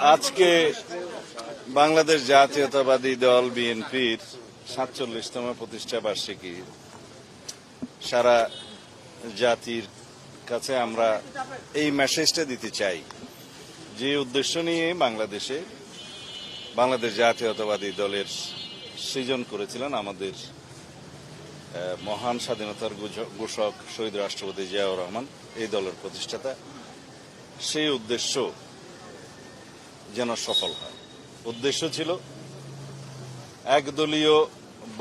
আজকে বাংলাদেশ জাতীয়তাবাদী দল বিএনপির সাতচল্লিশতম প্রতিষ্ঠা বার্ষিকী। সারা জাতির কাছে আমরা এই মেসেজটা দিতে চাই। যে উদ্দেশ্য নিয়ে বাংলাদেশে বাংলাদেশ জাতীয়তাবাদী দলের সৃজন করেছিলেন আমাদের মহান স্বাধীনতার ঘোষক শহীদ রাষ্ট্রপতি জিয়াউর রহমান, এই দলের প্রতিষ্ঠাতা। সেই উদ্দেশ্য যেন সফল হয়। উদ্দেশ্য ছিল একদলীয়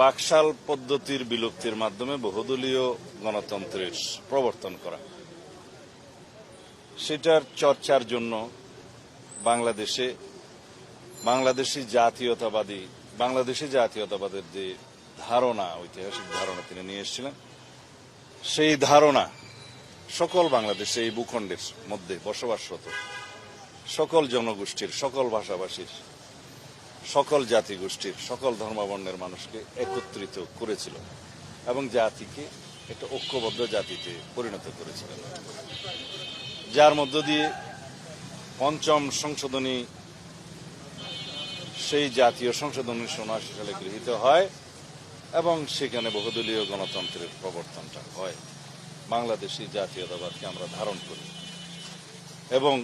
বাকশাল পদ্ধতির বিলুপ্তির মাধ্যমে বহুদলীয় গণতন্ত্রের প্রবর্তন করা। সেটার চর্চার জন্য বাংলাদেশে বাংলাদেশি জাতীয়তাবাদী, বাংলাদেশি জাতীয়তাবাদের যে ধারণা, ঐতিহাসিক ধারণা তিনি নিয়ে এসেছিলেন, সেই ধারণা সকল বাংলাদেশে এই ভূখণ্ডের মধ্যে বসবাসরত সকল জনগোষ্ঠীর, সকল ভাষাভাষীর, সকল জাতিগোষ্ঠীর, সকল ধর্মাবর্ণের মানুষকে একত্রিত করেছিল এবং জাতিকে একটা ঐক্যবদ্ধ জাতিতে পরিণত করেছিলেন যার মধ্য দিয়ে পঞ্চম সংশোধনী সেই জাতীয় সংশোধনী উনিশশো উনআশি সালে গৃহীত হয় এবং সেখানে বহুদলীয় গণতন্ত্রের প্রবর্তনটা হয়। বাংলাদেশি জাতীয়তাবাদকে আমরা ধারণ করি এবং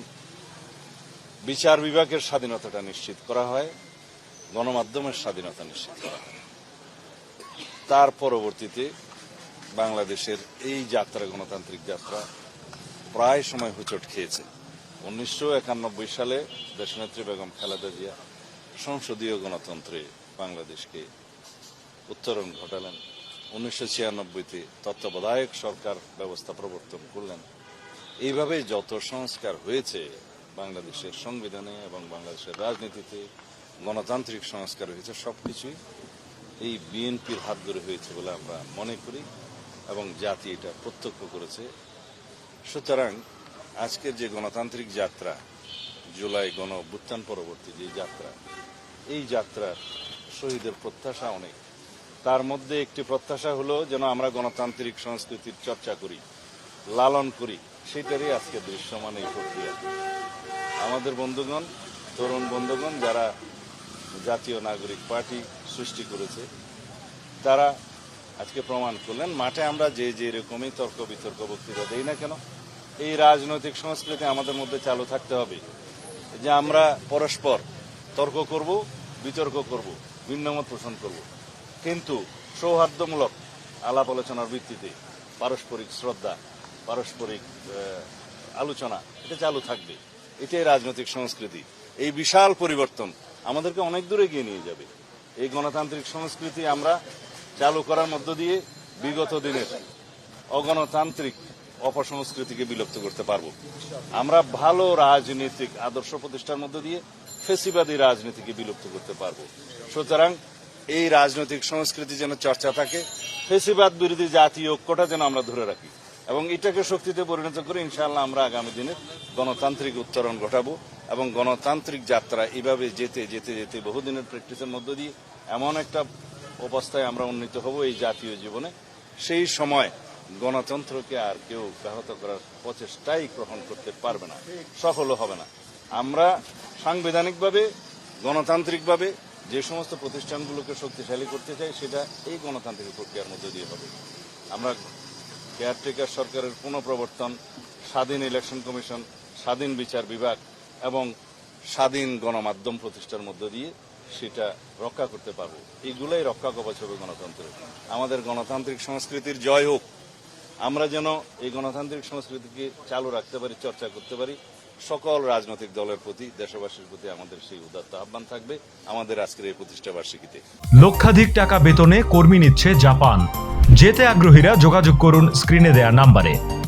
বিচার বিভাগের স্বাধীনতাটা নিশ্চিত করা হয়, গণমাধ্যমের স্বাধীনতা নিশ্চিত করা হয়। তার পরবর্তীতে বাংলাদেশের এই যাত্রা, গণতান্ত্রিক যাত্রা প্রায় সময় হুচট খেয়েছে। উনিশশো একানব্বই সালে দেশনেত্রী বেগম খালেদা জিয়া সংসদীয় গণতন্ত্রে বাংলাদেশকে উত্তরণ ঘটালেন। উনিশশো ছিয়ানব্বইতে তত্ত্বাবধায়ক সরকার ব্যবস্থা প্রবর্তন করলেন। এইভাবে যত সংস্কার হয়েছে বাংলাদেশের সংবিধানে এবং বাংলাদেশের রাজনীতিতে গণতান্ত্রিক সংস্কার হয়েছে, সবকিছুই এই বিএনপির হাত ধরে হয়েছে বলে আমরা মনে করি এবং জাতি এটা প্রত্যক্ষ করেছে। সুতরাং আজকের যে গণতান্ত্রিক যাত্রা, জুলাই গণ অভ্যুত্থান পরবর্তী যে যাত্রা, এই যাত্রার শহীদের প্রত্যাশা অনেক। তার মধ্যে একটি প্রত্যাশা হলো যেন আমরা গণতান্ত্রিক সংস্কৃতির চর্চা করি, লালন করি, সেটারই আজকে দৃশ্যমান এই প্রক্রিয়া। আমাদের বন্ধুগণ, তরুণ বন্ধুগণ, যারা জাতীয় নাগরিক পার্টি সৃষ্টি করেছে, তারা আজকে প্রমাণ করলেন, মাঠে আমরা যে যে রকমই তর্ক বিতর্ক, বক্তৃতা দেই না কেন, এই রাজনৈতিক সংস্কৃতি আমাদের মধ্যে চালু থাকতে হবে যে আমরা পরস্পর তর্ক করব, বিতর্ক করব, ভিন্নমত পোষণ করব। কিন্তু সৌহার্দ্যমূলক আলাপ আলোচনার ভিত্তিতে পারস্পরিক শ্রদ্ধা, পারস্পরিক আলোচনা, এটা চালু থাকবে। এটাই রাজনৈতিক সংস্কৃতি। এই বিশাল পরিবর্তন আমাদেরকে অনেক দূরে এগিয়ে নিয়ে যাবে। এই গণতান্ত্রিক সংস্কৃতি আমরা চালু করার মধ্য দিয়ে বিগত দিনের অগণতান্ত্রিক অপসংস্কৃতিকে বিলুপ্ত করতে পারব। আমরা ভালো রাজনৈতিক আদর্শ প্রতিষ্ঠার মধ্য দিয়ে ফেসিবাদী রাজনীতিকে বিলুপ্ত করতে পারব। সুতরাং এই রাজনৈতিক সংস্কৃতি যেন চর্চা থাকে, ফেসিবাদ বিরোধী জাতীয় ঐক্যটা যেন আমরা ধরে রাখি। এবং এটাকে শক্তিতে পরিণত করে ইনশাআল্লাহ আমরা আগামী দিনে গণতান্ত্রিক উত্তরণ ঘটাবো এবং গণতান্ত্রিক যাত্রা এভাবে যেতে যেতে যেতে বহুদিনের প্র্যাকটিসের মধ্য দিয়ে এমন একটা অবস্থায় আমরা উন্নীত হব এই জাতীয় জীবনে। সেই সময় গণতন্ত্রকে আর কেউ ব্যাহত করার প্রচেষ্টাই গ্রহণ করতে পারবে না, সফলও হবে না। আমরা সাংবিধানিকভাবে, গণতান্ত্রিকভাবে যে সমস্ত প্রতিষ্ঠানগুলোকে শক্তিশালী করতে চাই, সেটা এই গণতান্ত্রিক প্রক্রিয়ার মধ্যে দিয়ে হবে। আমরা কেয়ারটেকার সরকারের পুনঃপ্রবর্তন, স্বাধীন ইলেকশন কমিশন স্বাধীন বিচার বিভাগ এবং স্বাধীন গণমাধ্যম প্রতিষ্ঠার মধ্য দিয়ে সেটা রক্ষা করতে পারব। এইগুলোই রক্ষা কবচ হবে গণতন্ত্রের আমাদের গণতান্ত্রিক সংস্কৃতির জয় হোক, আমরা যেন এই গণতান্ত্রিক সংস্কৃতিকে চালু রাখতে পারি, চর্চা করতে পারি সকল রাজনৈতিক দলের প্রতি, দেশবাসীর প্রতি আমাদের সেই উদাত্ত আহ্বান থাকবে। আমাদের আজকের এই প্রতিষ্ঠা বার্ষিকীতে। লক্ষাধিক টাকা বেতনে কর্মী নিচ্ছে জাপান। যেতে আগ্রহীরা যোগাযোগ করুন স্ক্রিনে দেয়া নাম্বারে।